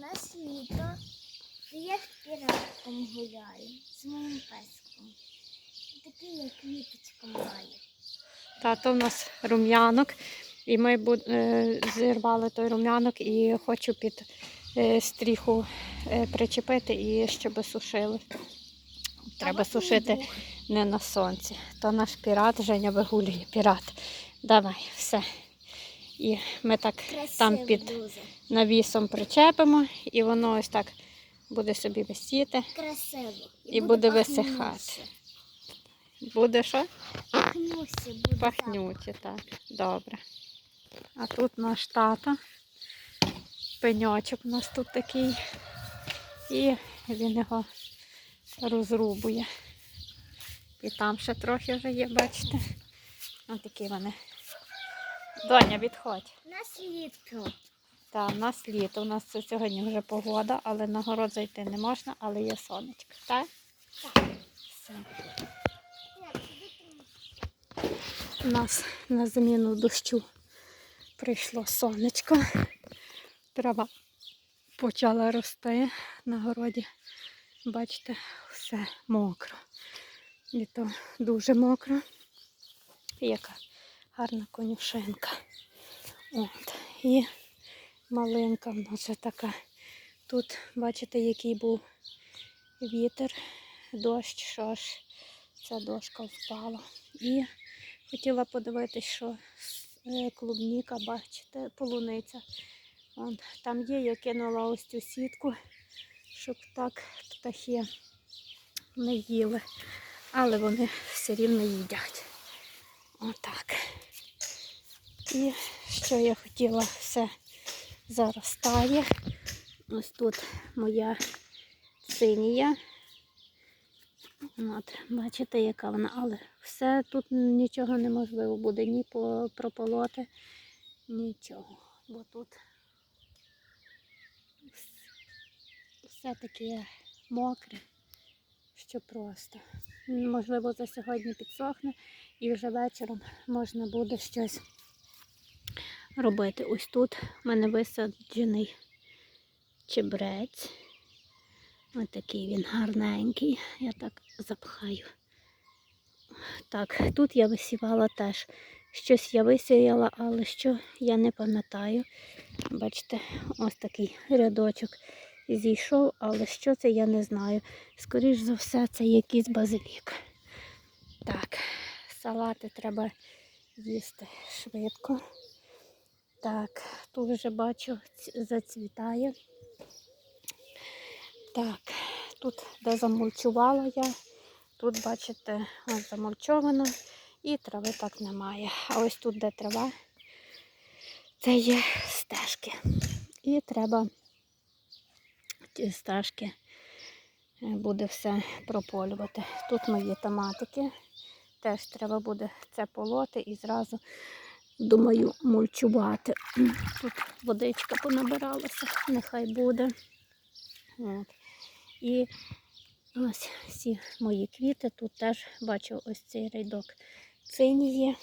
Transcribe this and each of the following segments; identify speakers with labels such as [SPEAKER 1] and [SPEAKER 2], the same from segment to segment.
[SPEAKER 1] нас літо. і Я з піратком гуляю з моїм песком. Такий як квіточка має.
[SPEAKER 2] Тато в нас рум'янок, і ми е, зірвали той рум'янок і хочу під е, стріху е, причепити і щоб сушили. Треба сушити не на сонці. То наш пірат Женя вигулює пірат. Давай, все. І ми так там під
[SPEAKER 1] дуже.
[SPEAKER 2] навісом причепимо, і воно ось так буде собі висіти.
[SPEAKER 1] Красиво.
[SPEAKER 2] І буде
[SPEAKER 1] пахнуще.
[SPEAKER 2] висихати. Буде що?
[SPEAKER 1] Пахнуще буде.
[SPEAKER 2] Пахнюче, так. Добре. А тут наш тато. Пеньочок у нас тут такий. І він його розрубує. І там ще трохи вже є, бачите? Ось такі вони. Доня, відходь.
[SPEAKER 1] У нас літо.
[SPEAKER 2] Так, у нас літо, у нас це сьогодні вже погода, але на город зайти не можна, але є сонечко, так?
[SPEAKER 1] Так.
[SPEAKER 2] Все. У нас на заміну дощу прийшло сонечко. Трава почала рости на городі. Бачите, все мокро. І то дуже мокро. Яка гарна конюшинка. От. І малинка в нас така. Тут, бачите, який був вітер, дощ, що ж ця дошка впала. І хотіла подивитись, що е, клубніка, бачите, полуниця. Вон, там є, я кинула ось цю сітку, щоб так птахи не їли. Але вони все рівно їдять. Отак. І що я хотіла, все заростає. Ось тут моя синія. От, бачите, яка вона, але все тут нічого неможливо буде ні прополоти, нічого. Бо тут все таке мокре, що просто. Можливо, за сьогодні підсохне і вже вечором можна буде щось робити. Ось тут в мене висаджений чебрець. Ось такий він гарненький. Я так запхаю. Так, тут я висівала теж. Щось я висіяла, але що я не пам'ятаю. Бачите, ось такий рядочок зійшов, але що це я не знаю. Скоріш за все, це якийсь базилік. Так, салати треба їсти швидко. Так, тут вже бачу, зацвітає. Так, тут де замульчувала я, тут, бачите, ось замульчовано і трави так немає. А ось тут, де трава, це є стежки. І треба ті стежки е, буде все прополювати. Тут мої томатики. Теж треба буде це полоти і зразу, думаю, мульчувати. Тут водичка понабиралася, нехай буде. От. І ось всі мої квіти. Тут теж бачу ось цей рядок цинії.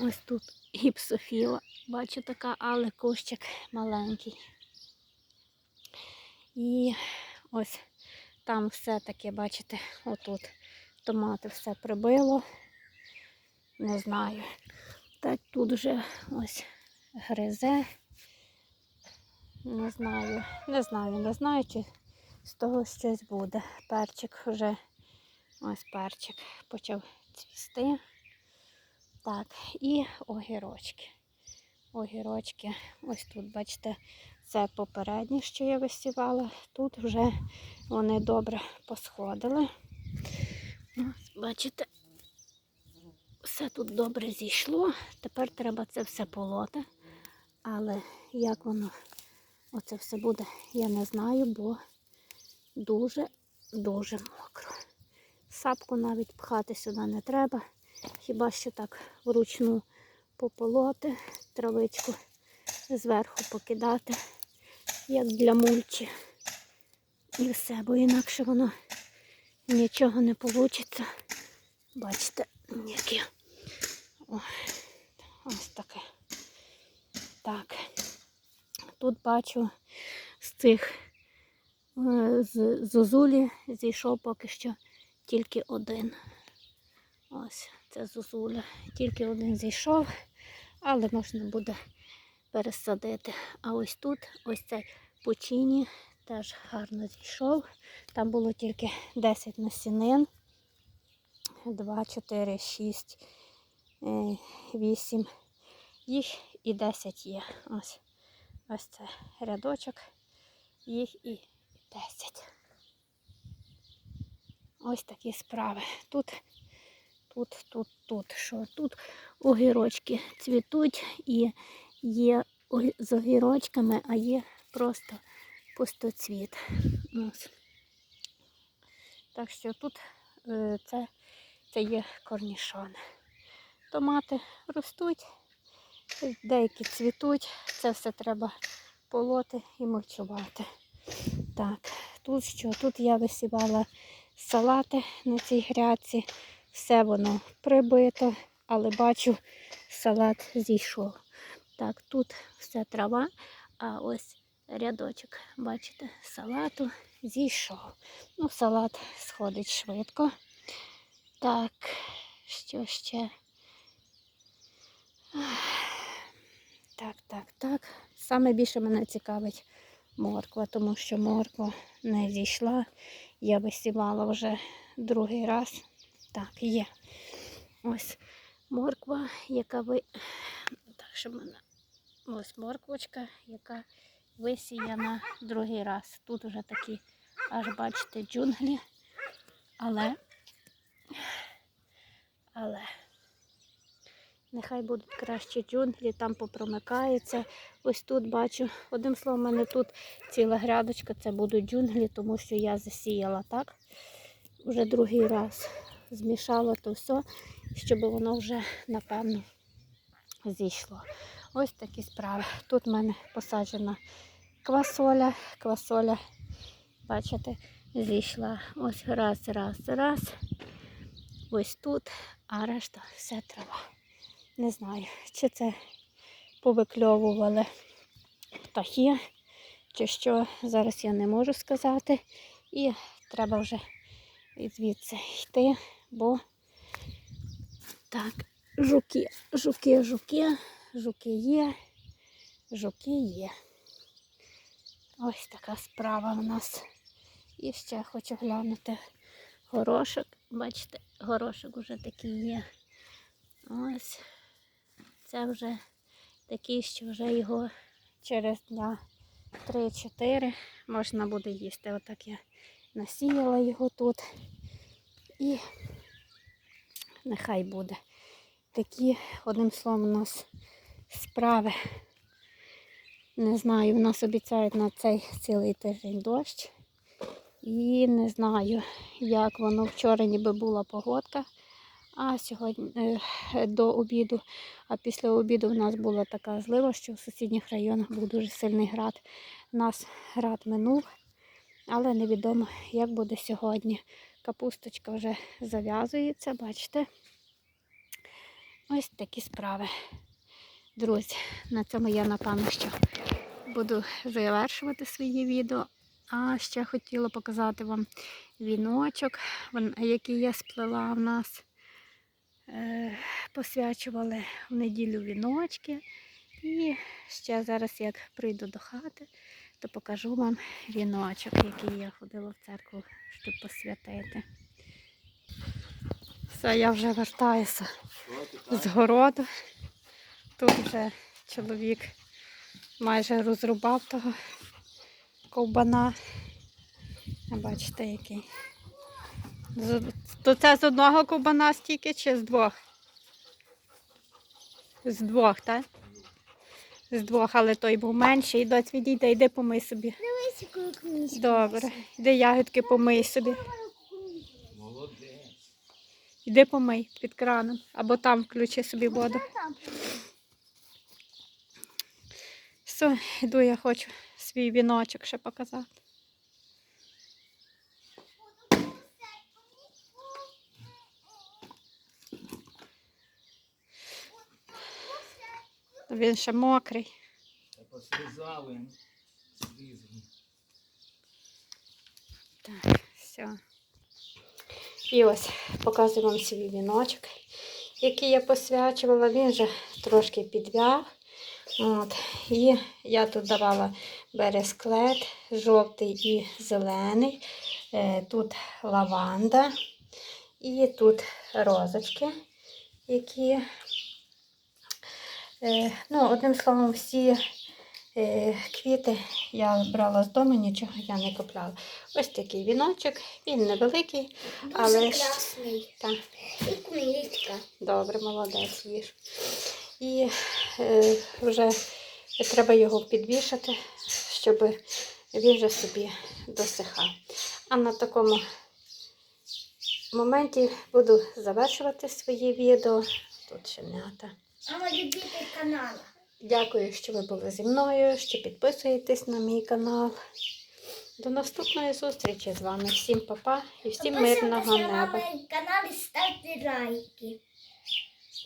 [SPEAKER 2] Ось тут гіпсофіла. Бачу така, але кущик маленький. І ось там все таке, бачите, отут томати все прибило. Не знаю. Так тут вже ось гризе. Не знаю, не знаю, не знаю, чи з того щось буде. Перчик вже, ось перчик почав цвісти. Так, і огірочки. Огірочки, ось тут, бачите, це попереднє, що я висівала. Тут вже вони добре посходили. Ось, бачите, все тут добре зійшло. Тепер треба це все полоти. Але як воно Оце все буде, я не знаю, бо дуже-дуже мокро. Сапку навіть пхати сюди не треба. Хіба що так вручну пополоти, травичку зверху покидати, як для мульчі. І все, бо інакше воно нічого не вийде. Бачите, яке. Ой, ось таке. Так. тут бачу з цих е, з зозулі зійшов поки що тільки один. Ось це зозуля. Тільки один зійшов, але можна буде пересадити. А ось тут, ось цей пучині теж гарно зійшов. Там було тільки 10 насінин. 2, 4, 6, 8. Їх і 10 є. Ось. Ось це рядочок. Їх і 10. Ось такі справи. Тут, тут, тут, тут. Що тут огірочки цвітуть і є з огірочками, а є просто пустоцвіт. Ось. Так що тут е, це, це є корнішони. Томати ростуть, деякі цвітуть, це все треба полоти і мульчувати. Так, тут що? Тут я висівала салати на цій грядці. Все воно прибито, але бачу, салат зійшов. Так, тут все трава, а ось рядочок, бачите, салату зійшов. Ну, салат сходить швидко. Так, що ще? Так, так, так. Саме більше мене цікавить морква, тому що морква не зійшла. Я висівала вже другий раз. Так, є. Ось морква, яка ви. Так, що в мене. Ось морквочка, яка висіяна другий раз. Тут вже такі, аж бачите, джунглі. Але, але нехай будуть краще джунглі, там попромикається. Ось тут бачу. Одним словом, у мене тут ціла грядочка, це будуть джунглі, тому що я засіяла так. Вже другий раз змішала то все, щоб воно вже, напевно, зійшло. Ось такі справи. Тут в мене посаджена квасоля. Квасоля, бачите, зійшла. Ось раз, раз, раз. Ось тут, а решта все трава. Не знаю, чи це повикльовували птахи, чи що. Зараз я не можу сказати. І треба вже звідси йти, бо так, жуки, жуки, жуки, жуки є, жуки є. Ось така справа у нас. І ще хочу глянути горошок. Бачите, горошок вже такий є. Ось. Це вже такий, що вже його через дня 3-4 можна буде їсти. Отак я насіяла його тут. І нехай буде. Такі, одним словом, у нас справи. Не знаю, у нас обіцяють на цей цілий тиждень дощ. І не знаю, як воно вчора ніби була погодка. А сьогодні е, до обіду, а після обіду в нас була така злива, що в сусідніх районах був дуже сильний град. Нас град минув, але невідомо, як буде сьогодні. Капусточка вже зав'язується, бачите. Ось такі справи. Друзі, на цьому я напевно що буду завершувати своє відео. А ще хотіла показати вам віночок, який я сплела в нас. Е, Посвячували в неділю віночки. І ще зараз, як прийду до хати, то покажу вам віночок, який я ходила в церкву, щоб посвятити. Все, я вже вертаюся з городу. Тут вже чоловік майже розрубав того ковбана. Бачите, який. То це з одного ковбана стільки чи з двох? З двох, так? З двох, але той був менший. Доць відійде, йди помий собі.
[SPEAKER 1] Дивись.
[SPEAKER 2] Добре. Йди ягідки помий собі. Йди помий під краном. Або там включи собі воду. Все, йду, я хочу свій віночок ще показати. Він ще мокрий.
[SPEAKER 3] посрізали, зрізали.
[SPEAKER 2] Так, все. І ось показую вам свій віночок, який я посвячувала. Він вже трошки підвяв. От. І я тут давала бересклет, жовтий і зелений. Е, Тут лаванда. І тут розочки, які, е, ну, одним словом, всі е, квіти я брала з дому, нічого я не купляла. Ось такий віночок, він невеликий,
[SPEAKER 1] Дуже
[SPEAKER 2] Але ж-
[SPEAKER 1] красний.
[SPEAKER 2] так,
[SPEAKER 1] І книжка.
[SPEAKER 2] добре, молодець їж. І е, вже треба його підвішати, щоб він вже собі досихав. А на такому моменті буду завершувати своє відео. Тут ще м'ята.
[SPEAKER 1] Мама любитель каналу.
[SPEAKER 2] Дякую, що ви були зі мною, що підписуєтесь на мій канал. До наступної зустрічі з вами. Всім па-па і всім мирного неба.
[SPEAKER 1] мій канал і ставте лайки.